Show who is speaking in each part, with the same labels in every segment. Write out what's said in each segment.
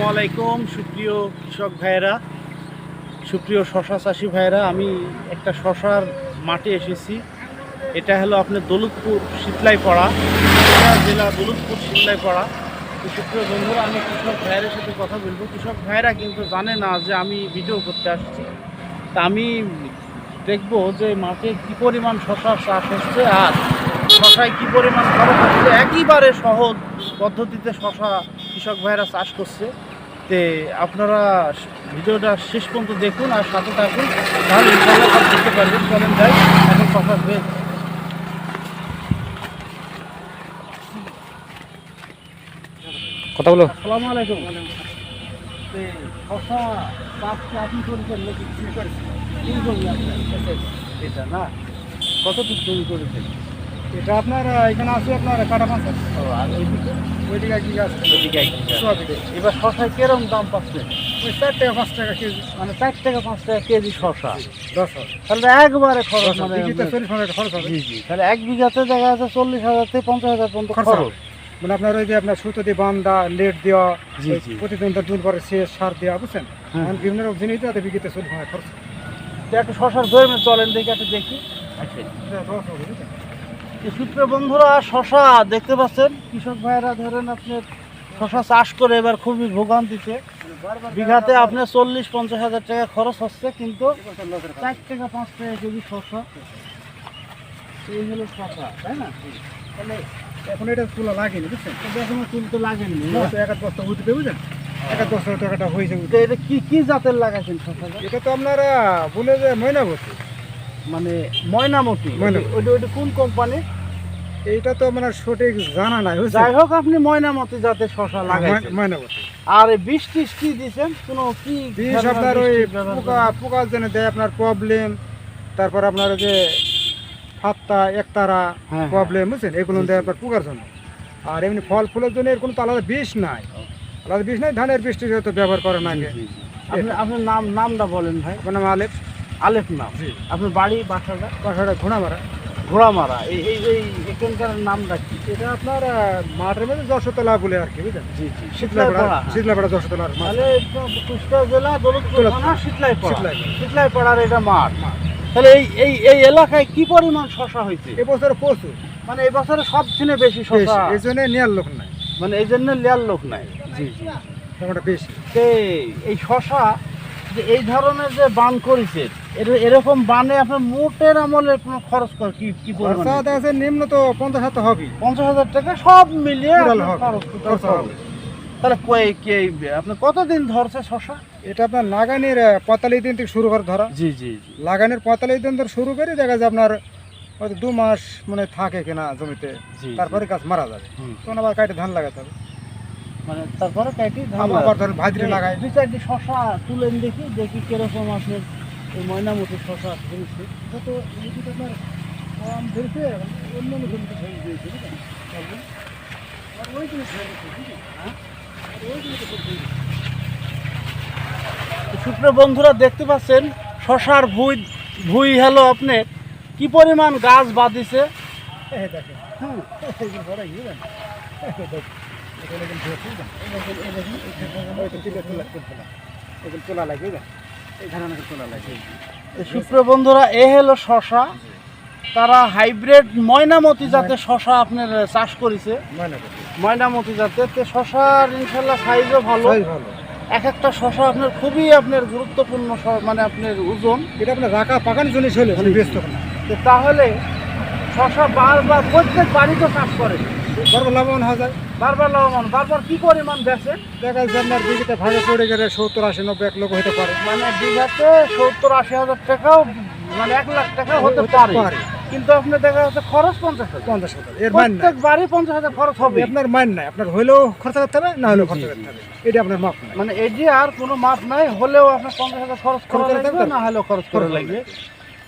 Speaker 1: আসসালামু আলাইকুম, সুপ্রিয় কৃষক ভাইয়েরা, সুপ্রিয় শশা চাষি ভাইয়েরা, আমি একটা শশার মাঠে এসেছি। এটা হলো আপনার শীতলাই পাড়া জেলা দৌলতপুর শীতলাই পাড়া তো সুপ্রিয় বন্ধুরা, আমি কৃষক ভাইয়ের সাথে কথা বলব। কৃষক ভাইয়েরা কিন্তু জানে না যে আমি ভিডিও করতে আসছি। তা আমি দেখব যে মাঠে কি পরিমাণ শশার চাষ হচ্ছে আর শশায় কী পরিমাণ খরচ হচ্ছে। একইবারে সহজ পদ্ধতিতে শশা কৃষক ভাইয়েরা চাষ করছে। তে আপনারা ভিডিওটা শেষ পর্যন্ত দেখুন আর সাথে থাকুন তাহলে ইনশাল্লাহ সব দেখতে পারবেন। চলেন যাই এখন শশা হয়ে
Speaker 2: কথা বলো।
Speaker 1: আসসালামু আলাইকুম। শশা আপনি করেছেন নাকি কি করেছেন কি জমি আপনার এটা না কতটুকু জমি করেছেন?
Speaker 2: এটা আপনার এখানে আছে আপনার কাটা মাছ
Speaker 1: ও, আর ওইদিকে?
Speaker 2: ওইদিকে এক বিঘা আছে
Speaker 1: ওইদিকে এক বিঘা। এবার শশায় কিরম দাম পাচ্ছেন
Speaker 2: ওই চার টাকা পাঁচ টাকা কেজি
Speaker 1: মানে চার টাকা পাঁচ টাকা কেজি শশা।
Speaker 2: দশ
Speaker 1: তাহলে একবারে খরচ মানে
Speaker 2: হাজার। বিঘিতে চল্লিশ হাজার খরচ হবে।
Speaker 1: জি জি। তাহলে এক বিঘাতে দেখা যাচ্ছে চল্লিশ হাজার থেকে পঞ্চাশ হাজার পর্যন্ত
Speaker 2: খরচ। মানে আপনার ওই যে আপনার সুতো দিয়ে বান্ধা লেট দেওয়া শেষ সার দেওয়া বুঝছেন?
Speaker 1: হ্যাঁ।
Speaker 2: বিভিন্ন রকম জিনিস দিয়ে বিঘিতে চল্লিশ হাজার খরচ হবে।
Speaker 1: তো একটা শশার ধরে চলেন দেখে একটা দেখি। আচ্ছা। সূত্র বন্ধুরা শশা দেখতে পাচ্ছেন? কৃষক ভাইয়েরা ধরেন আপনার শশা চাষ করে এবার খুবই ভোগান্তিতে বিঘাতে আপনার চল্লিশ পঞ্চাশ হাজার টাকা খরচ হচ্ছে কিন্তু চার টাকা পাঁচ টাকা কেজি শশা। এই হলো শশা তাই না? তাহলে
Speaker 2: এখন এটা তুলা লাগেনি বুঝছেন?
Speaker 1: এখনও তুলতে লাগেনি?
Speaker 2: এক বস্তা উঠবে বুঝলেন এক বস্তা টাকাটা হয়েছে
Speaker 1: এটা কি কি জাতের লাগাইছেন শশাটা?
Speaker 2: এটা তো আপনারা বলে যে ময়না বসে
Speaker 1: মানে ময়নামতি
Speaker 2: ময়নামতি।
Speaker 1: ওইটা ওইটা কোন কোম্পানি
Speaker 2: এইটা তো মানে সঠিক জানা নাই
Speaker 1: যাই হোক আপনি ময়নামতি জাতের শশা লাগাইছেন।
Speaker 2: ময়না বসে
Speaker 1: আর বীজ টিজ কি দিয়েছেন কোনো কি
Speaker 2: বিষ আপনার ওই পোকা পোকার জন্য দেয় আপনার প্রবলেম তারপর আপনার যে ফাত্তা একতারা
Speaker 1: হ্যাঁ,
Speaker 2: প্রবলেম বুঝছেন? এগুলো দেয় আপনার পোকার জন্য। আর এমনি ফল ফুলের জন্য এর কোনো তো আলাদা বিষ নাই। আলাদা বিষ নাই ধানের বৃষ্টি হয়তো ব্যবহার করে না
Speaker 1: জি,
Speaker 2: আগে
Speaker 1: আপনার নাম নামটা বলেন ভাই।
Speaker 2: আপনার নাম আলেপ
Speaker 1: আলেফ নাম আপনার বাড়ি বাসাটা
Speaker 2: বাসাটা ঘোড়া মারা
Speaker 1: ঘোড়ামারা। এই এই এই এখানকার নামটা কি?
Speaker 2: এটা আপনার মাঠের মধ্যে যশোতলা বলে আর কি বুঝলেন?
Speaker 1: জি জি।
Speaker 2: শীতলাপাড়া শীতলাপাড়া যশোতলার
Speaker 1: তাহলে কুষ্টিয়া জেলা দৌলতপুর শীতলাইপাড়া।
Speaker 2: শীতলাইপাড়া।
Speaker 1: শীতলাইপাড়ার এটা মাঠ। তাহলে এই এই এই এলাকায় কি পরিমাণ শশা হয়েছে?
Speaker 2: এবছর প্রচুর।
Speaker 1: মানে এই বছরে সব দিনে বেশি শশা?
Speaker 2: এই জন্য নেওয়ার লোক নাই।
Speaker 1: মানে এই জন্য লেয়ার লোক নাই। জি জি।
Speaker 2: বেশি।
Speaker 1: এই শশা যে এই ধরনের যে বান করেছে এরকম বানে আপনার মোটের আমলে কোনো খরচ কর কি কি পরিমাণ?
Speaker 2: যাচ্ছে নিম্ন তো পঞ্চাশ হাজার হবে
Speaker 1: পঞ্চাশ হাজার টাকা সব মিলিয়ে খরচ হবে। তাহলে কই কে আপনি কতদিন ধরছে শশা?
Speaker 2: এটা আপনার লাগানির পঁয়তাল্লিশ দিন থেকে শুরু করে ধরা।
Speaker 1: জি জি
Speaker 2: লাগানোর পঁয়তাল্লিশ দিন ধরে শুরু করে দেখা যায় আপনার হয়তো দু মাস মানে থাকে কিনা জমিতে। তারপরে গাছ মারা যাবে। তখন আবার কাটে ধান লাগাতে হবে।
Speaker 1: মানে তারপরে কাটি ধান
Speaker 2: আবার ধরেন ভাদ্রে লাগায়।
Speaker 1: দুই চারটি শশা তুলেন দেখি দেখি কীরকম আপনার এই ময়নামতি শশা ধরেছে
Speaker 2: এটা তো আপনার কম ধরেছে অন্য দিয়েছে? আর ওই? হ্যাঁ? আর ওই
Speaker 1: শুক্র বন্ধুরা দেখতে পাচ্ছেন শশার ভুই ভুই হলো আপনি কি পরিমাণ গাছ বাঁধিছে
Speaker 2: দেখেন, হ্যাঁ, ইয়ে তোলা লাগে,
Speaker 1: শুক্র বন্ধুরা এ হলো শশা। তারা হাইব্রিড ময়নামতি জাতের শশা আপনার চাষ করেছে। ময়নামতি জাতের। তো শশার ইনশাল্লাহ সাইজও ভালো।
Speaker 2: ভালো।
Speaker 1: এক একটা শশা আপনার খুবই আপনার গুরুত্বপূর্ণ মানে আপনার ওজন।
Speaker 2: এটা আপনার রাখা পাকানোর জন্য হলে মানে ব্যস্ত
Speaker 1: তো তাহলে শশা বারবার প্রত্যেক বাড়িতে চাষ করে।
Speaker 2: বড় লাভবান হওয়া যায়।
Speaker 1: বারবার লাভবান। বারবার কি পরিমাণ বেচে?
Speaker 2: দেখা যাচ্ছে আপনার বিঘিতে ভাগে পড়ে গেলে সত্তর আশি নব্বই এক লোক হতে পারে।
Speaker 1: মানে বিঘাতে সত্তর আশি হাজার টাকাও মানে এক লাখ টাকা হতে পারে। কিন্তু আপনি দেখা যাচ্ছে খরচ পঞ্চাশ হাজার।
Speaker 2: পঞ্চাশ হাজার এর মান
Speaker 1: প্রত্যেক বাড়ি পঞ্চাশ হাজার খরচ হবে।
Speaker 2: আপনার মান নাই। আপনার হইলেও খরচা করতে হবে না হলেও খরচা করতে হবে। এটা আপনার মাপ নাই।
Speaker 1: মানে যে আর কোনো মাপ নাই হলেও আপনার পঞ্চাশ হাজার খরচ
Speaker 2: খরচ করতে
Speaker 1: লাগবে
Speaker 2: হবে।
Speaker 1: না হলেও খরচ করা লাগবে।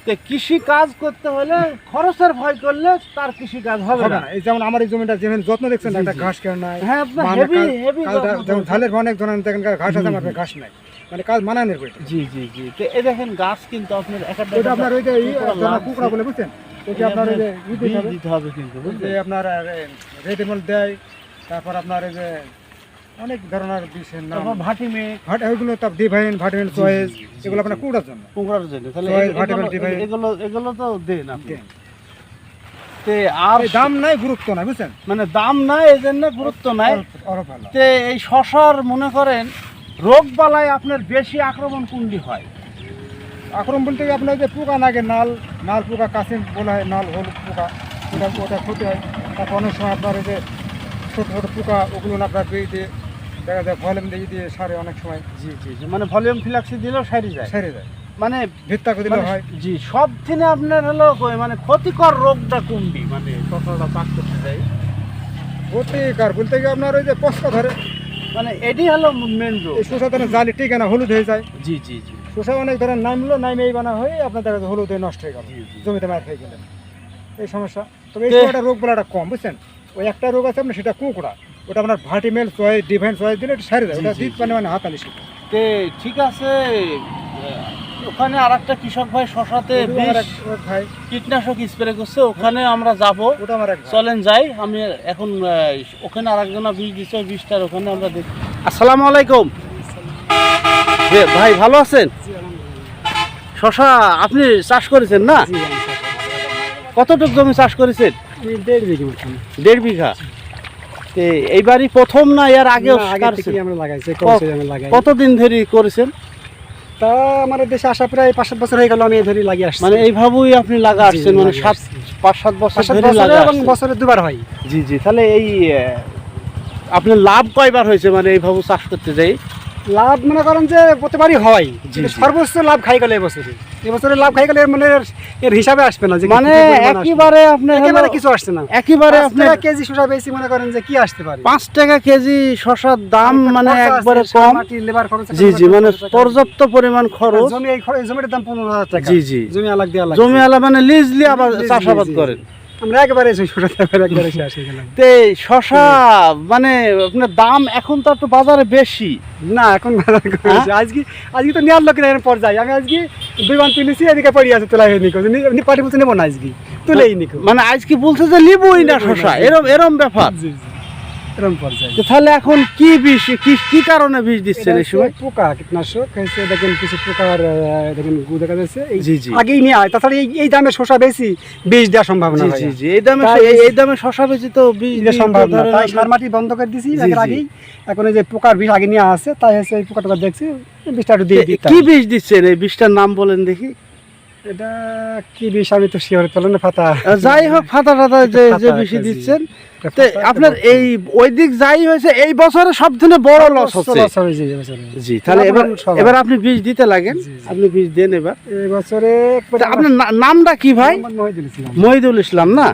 Speaker 1: তো কৃষি কাজ করতে হলে খরচের ভয় করলে তার কৃষি কাজ হবে না।
Speaker 2: এই যেমন আমার এই জমিটা যেমন যত্ন দেখছেন একটা ঘাস কেন নাই?
Speaker 1: হ্যাঁ হেভি হেভি
Speaker 2: যেমন ধানের অনেক ধরনের দেখেন ঘাস আছে আমার ঘাস নাই। মানে কাজ মানানোর বইটা
Speaker 1: জি জি জি। তো এই দেখেন গাছ কিন্তু আপনার একটা
Speaker 2: এটা আপনার ওই যে
Speaker 1: কুকড়া
Speaker 2: বলে বুঝছেন? এটা আপনার ওই যে দিতে হবে।
Speaker 1: দিতে হবে কিন্তু
Speaker 2: আপনার রেডিমেড দেয় তারপর আপনার এই যে অনেক ধরনের বিষের নাম।
Speaker 1: তারপর ভাটি
Speaker 2: ভাট এগুলো তো ডিভাইন ভাটিন চয়েস এগুলো আপনার কুড়ার জন্য।
Speaker 1: জন্য। তাহলে এগুলো- এগুলো তো দেন আপনি। তে আর
Speaker 2: দাম নাই গুরুত্ব নাই বুঝছেন?
Speaker 1: মানে দাম নাই এই জন্য গুরুত্ব নাই। তে এই শশার মনে করেন রোগ বালায় আপনার বেশি আক্রমণ কোনটি হয়।
Speaker 2: আক্রমণ বলতে আপনার যে পোকা লাগে নাল নাল পোকা কাশিম বলা হয় নাল হলুদ পোকা ওটা ওটা ক্ষতি হয়। তারপর অনেক সময় আপনার যে ছোটো ছোটো পোকা ওগুলো আপনার দিয়ে দেখা যায় ভলিউম দিয়ে দিয়ে সারে অনেক সময়।
Speaker 1: জি জি জি। মানে ভলিউম ফিলাক্সি দিলেও সারি যায়।
Speaker 2: সেরে যায়।
Speaker 1: মানে
Speaker 2: ভিত্তা দিলে
Speaker 1: মানে
Speaker 2: হয়।
Speaker 1: জি সব দিনে আপনার হলো মানে ক্ষতিকর রোগটা কোনটি? মানে শশাটা পাক করতে যায়
Speaker 2: ক্ষতিকার বলতে গিয়ে আপনার ওই যে পস্কা ধরে।
Speaker 1: মানে এটি হলো মেন রোগ।
Speaker 2: শোষা ধরেন জালি টিকে না হলুদ হয়ে যায়।
Speaker 1: জি জি জি।
Speaker 2: শোষা অনেক ধরেন নামলো নামে এই বানা হয়ে আপনার দেখা যায় হলুদ হয়ে নষ্ট হয়ে গেল। জমিতে মার খেয়ে গেলেন। এই সমস্যা। তবে এই সময়টা রোগ বলাটা কম বুঝছেন? ওই একটা রোগ আছে আপনার সেটা কুঁকড়া। ওটা আপনার ভাটিমেল চয়েস ডিভাইন চয়েস দিলে এটা সারে
Speaker 1: জি,
Speaker 2: ওটা
Speaker 1: জি।
Speaker 2: মানে মানে হাতালি শিখে
Speaker 1: তে ঠিক আছে ওখানে আর একটা কৃষক ভাই শশাতে
Speaker 2: ভাই।
Speaker 1: কীটনাশক স্প্রে করছে ওখানে আমরা যাব।
Speaker 2: ওটা আমার
Speaker 1: চলেন যাই আমি এখন ওখানে আরেকজনা বিষ দিচ্ছে ওই বিষটার ওখানে আমরা দেখি। আসসালামু আলাইকুম। ভাই ভালো আছেন? শশা আপনি চাষ করেছেন না? কতটুকু জমি চাষ করেছেন?
Speaker 2: দেড় বিঘি
Speaker 1: দেড় বিঘা। এইবারই প্রথম না এর আগেও
Speaker 2: আমরা লাগাইছি
Speaker 1: কতদিন ধরে করেছেন?
Speaker 2: তা আমাদের দেশে আসা প্রায় পাঁচ সাত বছর হয়ে গেল আমি এই ধরে লাগিয়ে আসছি।
Speaker 1: মানে এইভাবেই আপনি লাগা আসছেন মানে সাত পাঁচ সাত বছর ধরে
Speaker 2: বছরে
Speaker 1: লাগা
Speaker 2: এবং বছরে দুবার হয়।
Speaker 1: জি জি তাহলে এই আপনার লাভ কয়বার হয়েছে মানে এইভাবে চাষ করতে যাই?
Speaker 2: লাভ মনে করেন যে প্রতিবারই হয় সর্বোচ্চ লাভ খাই গেলে এবছরে এবছরে লাভ খাই গেলে মানে এর- হিসাবে আসবে না যে
Speaker 1: মানে একেবারে আপনার
Speaker 2: একেবারে কিছু আসছে না।
Speaker 1: একেবারে
Speaker 2: টাকা কেজি শসা বেশি মনে করেন যে কি আসতে পারে?
Speaker 1: পাঁচ টাকা কেজি দাম মানে একবারে কম।
Speaker 2: লেবার খরচ
Speaker 1: জি জি মানে পর্যাপ্ত পরিমাণ খরচ।
Speaker 2: জমি এই জমির দাম পনেরো হাজার টাকা।
Speaker 1: জি জি।
Speaker 2: জমি আলাগ দিয়ে আলাগ
Speaker 1: জমি মানে লিজলি আবার চাষাবাদ করেন।
Speaker 2: আমরা একেবারে
Speaker 1: তে শশা মানে আপনার দাম এখন তো একটু বাজারে বেশি।
Speaker 2: না এখন বাজার।
Speaker 1: হ্যাঁ?
Speaker 2: আজকে আজকে তো নেওয়ার লোকের এর পর যাই আমি আজকে দুই বান তুলিছি এদিকে পড়ি আছে তোলা হয়ে নিকো পাটি বলছে নেব না আজকে তুলেই নিকো
Speaker 1: মানে আজকে বলছে যে নিবই না
Speaker 2: না,
Speaker 1: শশা। এরম এরম ব্যাপার।
Speaker 2: এরকম পর্যায়ে।
Speaker 1: তাহলে এখন কি বিষ কি কি কারণে বিষ দিচ্ছেন এই সময়?
Speaker 2: পোকা কীটনাশক হয়েছে দেখেন কিছু পোকার দেখেন গু দেখা যাচ্ছে
Speaker 1: জি, জি।
Speaker 2: আগেই নিয়ে আয়। তাছাড়া এই এই দামে শসা বেশি বীজ দেওয়ার সম্ভাবনা
Speaker 1: জি
Speaker 2: হয়।
Speaker 1: জি জি। এই দামে এই- দামে শশা বেশি তো বীজ
Speaker 2: এটা
Speaker 1: দিয়ে
Speaker 2: সম্ভব না। তাই সার মাটি বন্ধ করে দিছি আগেই। এখন এই যে পোকার বিষ আগে নিয়ে আসছে তাই হচ্ছে এই পোকাটা দেখছি বিষটা একটু দিয়ে দিতাম।
Speaker 1: কি বীজ দিচ্ছেন? এই বীজটার নাম বলেন দেখি।
Speaker 2: এটা কি বিষ আমি তো শিওর ফাতা।
Speaker 1: যাই হোক ফাটা ফাটা যে যে দিচ্ছেন।
Speaker 2: ফাতা,
Speaker 1: আপনার এই ওই দিক যাই হয়েছে এই বছরে সব বড় লস হচ্ছে। জি তাহলে এবার এবার আপনি বীজ দিতে লাগেন। আপনি বীজ দেন এবার।
Speaker 2: এই বছরে
Speaker 1: আপনার নামটা কি ভাই?
Speaker 2: মহিদুল ইসলাম।
Speaker 1: না?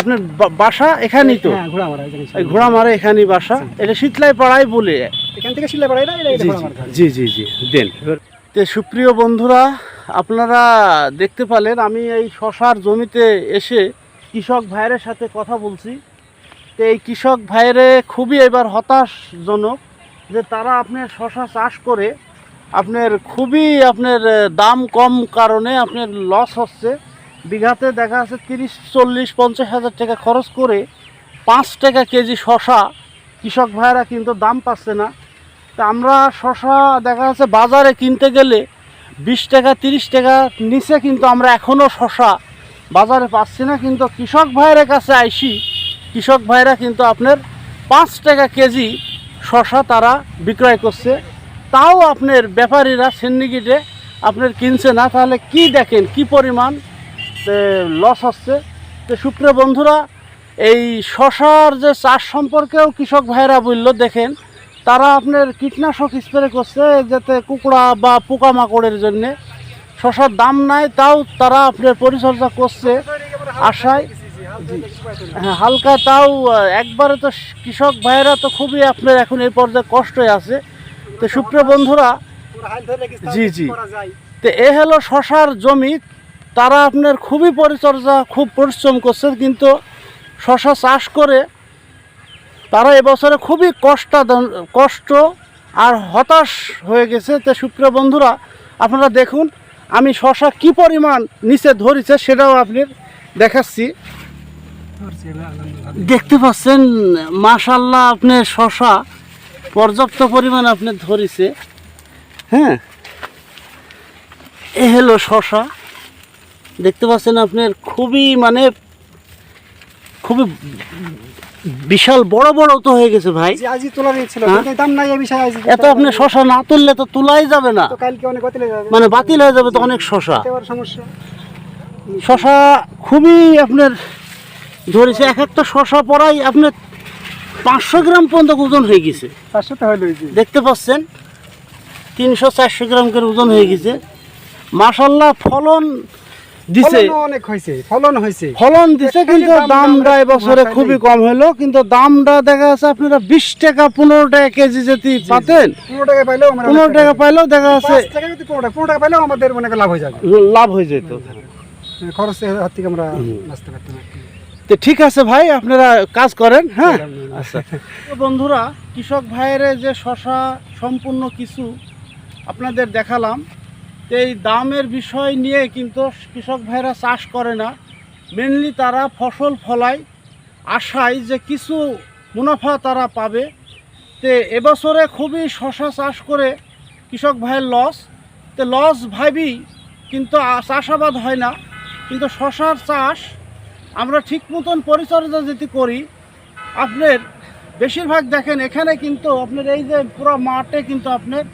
Speaker 1: আপনার বাসা এখানেই তো?
Speaker 2: হ্যাঁ, ঘোড়ামারা,
Speaker 1: ঘোড়া মারে এখানেই বাসা। এটা শীতলাই পাড়াই বলে
Speaker 2: এখান থেকে এটা- এটা
Speaker 1: জি, জি জি জি। দেন। তে সুপ্রিয় বন্ধুরা, আপনারা দেখতে পেলেন, আমি এই শশার জমিতে এসে কৃষক ভাইয়ের সাথে কথা বলছি। তো এই কৃষক ভাইয়েরে খুবই এবার হতাশজনক যে তারা আপনার শশা চাষ করে আপনার খুবই আপনার দাম কম কারণে আপনার লস হচ্ছে। বিঘাতে দেখা যাচ্ছে তিরিশ, চল্লিশ, পঞ্চাশ হাজার টাকা খরচ করে পাঁচ টাকা কেজি শশা কৃষক ভাইয়েরা কিন্তু দাম পাচ্ছে না। তা আমরা শশা দেখা যাচ্ছে বাজারে কিনতে গেলে বিশ টাকা, তিরিশ টাকা নিচে কিন্তু আমরা এখনও শশা বাজারে পাচ্ছি না। কিন্তু কৃষক ভাইয়ের কাছে আইসি, কৃষক ভাইরা কিন্তু আপনার পাঁচ টাকা কেজি শশা তারা বিক্রয় করছে। তাও আপনার ব্যাপারীরা সিন্ডিকেটে আপনার কিনছে না। তাহলে কি দেখেন, কি পরিমাণ লস হচ্ছে? তো সুপ্রিয় বন্ধুরা, এই শশার যে চাষ সম্পর্কেও কৃষক ভাইরা বলল, দেখেন তারা আপনার কীটনাশক স্প্রে করছে যাতে কুকুড়া বা পোকামাকড়ের জন্যে। শশার দাম নাই তাও তারা আপনার পরিচর্যা করছে আশায়। হ্যাঁ হালকা তাও একবারে তো কৃষক ভাইয়েরা তো খুবই আপনার এখন এই পর্যায়ে কষ্টই আছে। তো সুপ্রিয় বন্ধুরা জি, জি। তো এ হলো শশার জমি। তারা আপনার খুবই পরিচর্যা খুব পরিশ্রম করছে কিন্তু শশা চাষ করে তারা এবছরে খুবই কষ্ট কষ্ট আর হতাশ হয়ে গেছে। তো সুপ্রিয় বন্ধুরা, আপনারা দেখুন, আমি শশা কি পরিমাণ নিচে ধরেছে সেটাও আপনি দেখাচ্ছি। দেখতে পাচ্ছেন মাশাল্লাহ আপনার শশা পর্যাপ্ত পরিমাণ আপনি ধরেছে। হ্যাঁ? এ হলো শশা। দেখতে পাচ্ছেন আপনার খুবই মানে খুবই বিশাল বড় বড় তো হয়ে গেছে ভাই।
Speaker 2: আজই তোলা নিয়েছিল
Speaker 1: হ্যাঁ?
Speaker 2: দাম নাই এই বিষয়ে
Speaker 1: এত আপনি শশা না তুললে তো তোলাই যাবে না।
Speaker 2: তো কালকে অনেক বাতিল হয়ে যাবে।
Speaker 1: মানে বাতিল হয়ে যাবে তো অনেক শশা।
Speaker 2: সমস্যা।
Speaker 1: শশা খুবই আপনার ধরেছে এক একটা শশা পড়াই আপনার পাঁচশো গ্রাম পর্যন্ত ওজন হয়ে গেছে।
Speaker 2: হলো
Speaker 1: দেখতে পাচ্ছেন? তিনশো চারশো গ্রাম করে ওজন হয়ে গেছে। মাসাল্লাহ ফলন দিছে।
Speaker 2: অনেক হয়েছে ফলন হয়েছে।
Speaker 1: ফলন দিছে কিন্তু দামটা এবছরে খুবই কম হলো কিন্তু দামটা দেখা যাচ্ছে আপনারা বিশ টাকা পনেরো টাকা কেজি যদি পাতেন
Speaker 2: পনেরো টাকা পাইলেও
Speaker 1: পনেরো টাকা পাইলেও দেখা যাচ্ছে
Speaker 2: পনেরো টাকা পাইলেও আমাদের অনেক লাভ হয়ে যাবে।
Speaker 1: লাভ হয়ে যেত।
Speaker 2: খরচ হাত থেকে আমরা বাঁচতে পারতাম
Speaker 1: তো ঠিক আছে ভাই আপনারা কাজ করেন হ্যাঁ। আচ্ছা। তো বন্ধুরা কৃষক ভাইয়ের যে শশা সম্পূর্ণ কিছু আপনাদের দেখালাম। এই দামের বিষয় নিয়ে কিন্তু কৃষক ভাইরা চাষ করে না। মেনলি তারা ফসল ফলায়, আশায় যে কিছু মুনাফা তারা পাবে। তো এবছরে খুবই শশা চাষ করে কৃষক ভাইয়ের লস তো লস ভাবি কিন্তু চাষাবাদ হয় না। কিন্তু শশার চাষ আমরা ঠিক মতন পরিচর্যা যদি করি, আপনার বেশিরভাগ দেখেন এখানে কিন্তু আপনার এই যে পুরো মাঠে কিন্তু আপনার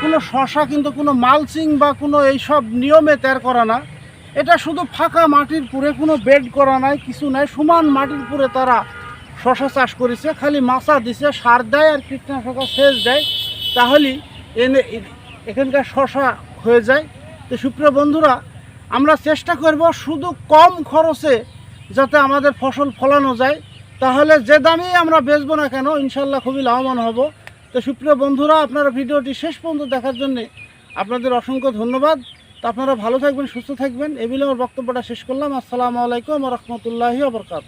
Speaker 1: কোনো শশা কিন্তু কোনো মালচিং বা কোনো এইসব নিয়মে তৈরি করা না। এটা শুধু ফাঁকা মাটির পুরে কোনো বেড করা নাই, কিছু নাই, সমান মাটির পুরে তারা শশা চাষ করেছে, খালি মাছা দিছে, সার দেয় আর কীটনাশক সেচ দেয়। তাহলেই এনে এখানকার শশা হয়ে যায়। তো সুপ্রিয় বন্ধুরা, আমরা চেষ্টা করব শুধু কম খরচে যাতে আমাদের ফসল ফলানো যায়। তাহলে যে দামেই আমরা বেচবো না কেন, ইনশাল্লাহ খুবই লাভবান হব। তো সুপ্রিয় বন্ধুরা, আপনারা ভিডিওটি শেষ পর্যন্ত দেখার জন্যে আপনাদের অসংখ্য ধন্যবাদ। তো আপনারা ভালো থাকবেন, সুস্থ থাকবেন। এ বিলে আমার বক্তব্যটা শেষ করলাম। আসসালামু আলাইকুম রহমতুল্লাহি আবরকাত